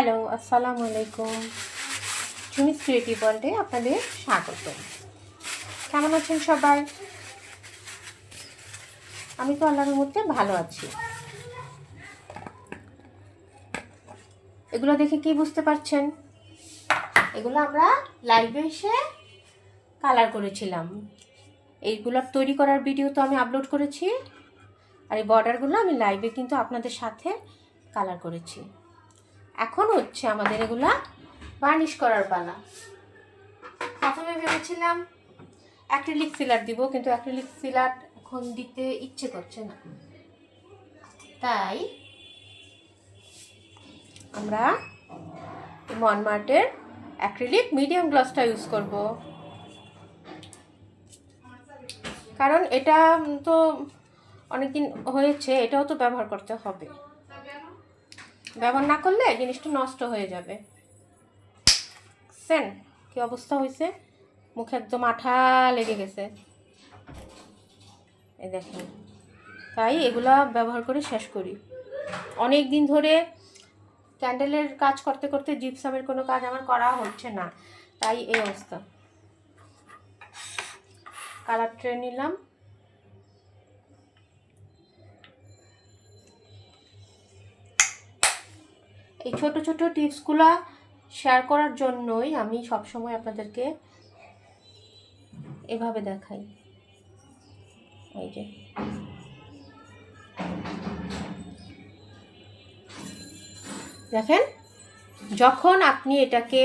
Hello, আসসালামু আলাইকুম। চুমিস creative ওয়ার্ল্ডে আপনাদের স্বাগত। কেমন আছেন সবাই? আমি তো আল্লাহর মধ্যে ভালো আছি। এগুলো দেখে কি বুঝতে পারছেন? এগুলো আমরা লাইভে এসে কালার করেছিলাম। এইগুলোর তৈরি করার ভিডিও তো আমি আপলোড করেছি। আর এই বর্ডারগুলো আমি লাইভে কিন্তু আপনাদের সাথে কালার করেছি। এখন হচ্ছে আমাদের এগুলা বার্নিশ করার পালা। প্রথমে ভেবেছিলাম অ্যাক্রিলিক সিলার দিব, কিন্তু অ্যাক্রিলিক সিলার এখন দিতে ইচ্ছে করছে না। তাই আমরা মনমার্টের অ্যাক্রিলিক মিডিয়াম গ্লাসটা ইউজ করব। কারণ এটা তো অনেকদিন হয়েছে, এটাও তো ব্যবহার করতে হবে। ব্যবহার না করলে জিনিসটা নষ্ট হয়ে যাবে। সেন, কি অবস্থা হয়েছে মুখে একদম আঠা লেগে গেছে। এই দেখেন, তাই এগুলা ব্যবহার করে শেষ করি। অনেক দিন ধরে ক্যান্ডেলের কাজ করতে করতে জিপসামের কোনো কাজ আমার করা হচ্ছে না, তাই এই অবস্থা। কালার ট্রে নিলাম। এই ছোট ছোট টিপসগুলো শেয়ার করার জন্যই আমি সবসময় আপনাদেরকে এভাবে দেখাই। এই যে। দেখেন, যখন আপনি এটাকে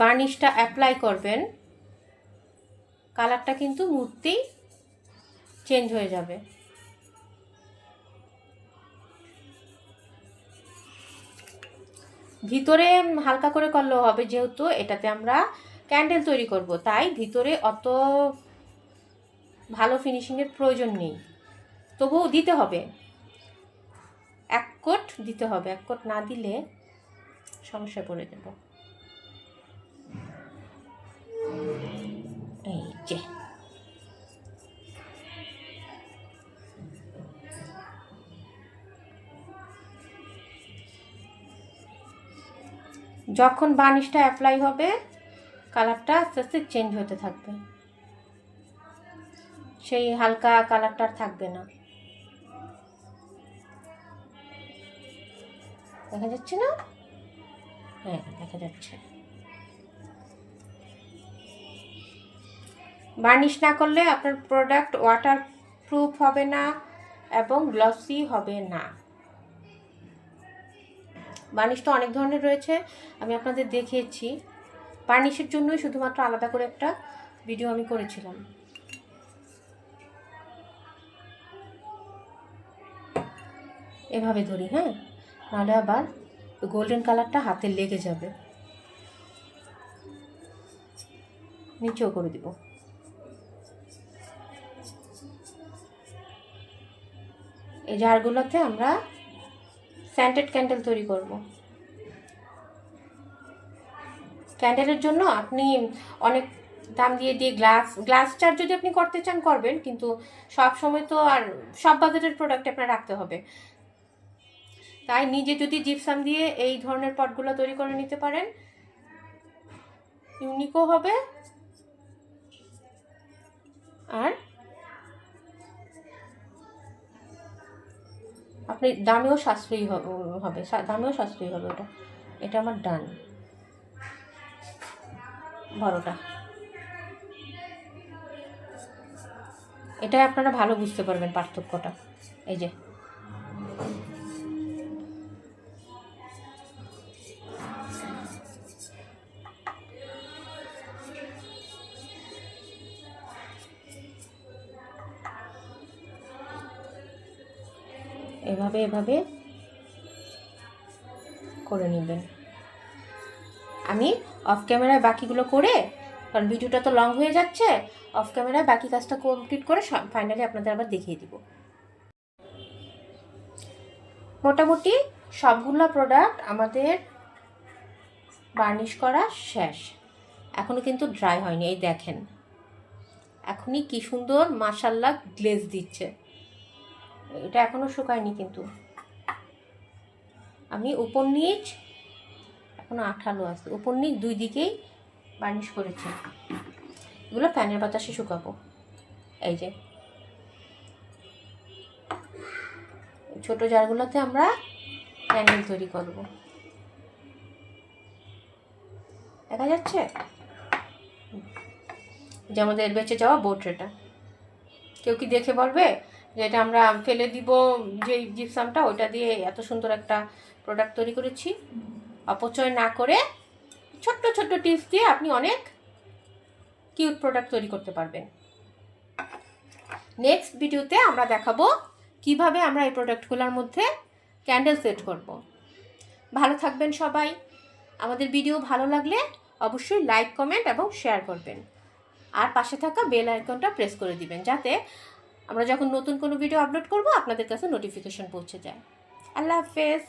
বার্নিশটা অ্যাপ্লাই করবেন কালারটা কিন্তু মূর্তি চেঞ্জ হয়ে যাবে। ভিতরে হালকা করে করলেও হবে, যেহেতু এটাতে আমরা ক্যান্ডেল তৈরি করব। তাই ভিতরে অত ভালো ফিনিশিংয়ের প্রয়োজন নেই। তবুও দিতে হবে। এক কোট দিতে হবে। এক কোট না দিলে সমস্যায় পড়ে দেব যখন বার্নিশটা অ্যাপ্লাই হবে কালারটা আস্তে আস্তে চেঞ্জ হতে থাকবে। সেই হালকা কালারটা থাকবে না। দেখা যাচ্ছে না? হ্যাঁ দেখা যাচ্ছে। বার্নিশ না করলে আপনার প্রোডাক্ট ওয়াটার প্রুফ হবে না এবং গ্লসি হবে না। বার্নিশ তো অনেক ধরনের রয়েছে, আমি আপনাদের দেখিয়েছি। বার্নিশের জন্যই শুধুমাত্র আলাদা করে একটা ভিডিও আমি করেছিলাম। এভাবে ধরি হ্যাঁ? নাহলে আবার গোল্ডেন কালারটা হাতে লেগে যাবে। নিচেও করে দিব। এই জারগুলোতে আমরা স্যান্টেড ক্যান্ডেল তৈরি করব। ক্যান্ডেলের জন্য আপনি অনেক দাম দিয়ে দিয়ে গ্লাস গ্লাস চার যদি আপনি করতে চান করবেন, কিন্তু সব সময় তো আর সব বাজারের প্রোডাক্ট আপনার রাখতে হবে। তাই নিজে যদি জিপসাম দিয়ে এই ধরনের পটগুলো তৈরি করে নিতে পারেন ইউনিকও হবে। আর আপনি দামেও সাশ্রয়ী হবে দামেও সাশ্রয়ী হবে ওটা। এটা আমার ডান। বড়টা। এটাই আপনারা ভালো বুঝতে পারবেন পার্থক্যটা। এই যে। এভাবে এভাবে করে নেবেন। আমি অফ ক্যামেরায় বাকিগুলো করে, কারণ ভিডিওটা তো লং হয়ে যাচ্ছে অফ ক্যামেরায় বাকি কাজটা কমপ্লিট করে ফাইনালি আপনাদের আবার দেখিয়ে দিব। মোটামুটি সবগুলো প্রোডাক্ট আমাদের বার্নিশ করা শেষ। এখনও কিন্তু ড্রাই হয়নি, এই দেখেন। এখনই কি সুন্দর মাসাল্লা গ্লেজ দিচ্ছে। এটা এখনও শুকায়নি কিন্তু। আমি উপর নিচ এখনও আঠালো আছে। উপর নিচ দুই দিকেই বার্নিশ করেছি। এগুলো ফ্যানের বাতাসে শুকাবো। এই যে। ছোট জারগুলোতে আমরা প্যান্ডেল তৈরি করব। দেখা যাচ্ছে? যে আমাদের বেঁচে যাওয়া বোটরেটা কেউ কি দেখে বলবে? যে এটা আমরা ফেলে দিব যে জিপসামটা ওইটা দিয়ে এত সুন্দর একটা প্রোডাক্ট তৈরি করেছি। অপচয় না করে ছোট্ট ছোট্ট টিপস দিয়ে আপনি অনেক কিউট প্রোডাক্ট তৈরি করতে পারবেন। নেক্সট ভিডিওতে আমরা দেখাবো কীভাবে আমরা এই প্রোডাক্টগুলোর মধ্যে ক্যান্ডেল সেট করব। ভালো থাকবেন সবাই। আমাদের ভিডিও ভালো লাগলে অবশ্যই লাইক কমেন্ট এবং শেয়ার করবেন। আর পাশে থাকা বেল আইকনটা প্রেস করে দিবেন, যাতে আমরা যখন নতুন কোনো ভিডিও আপলোড করব আপনাদের কাছে নোটিফিকেশন পৌঁছে যায়। আল্লাহ হাফেজ।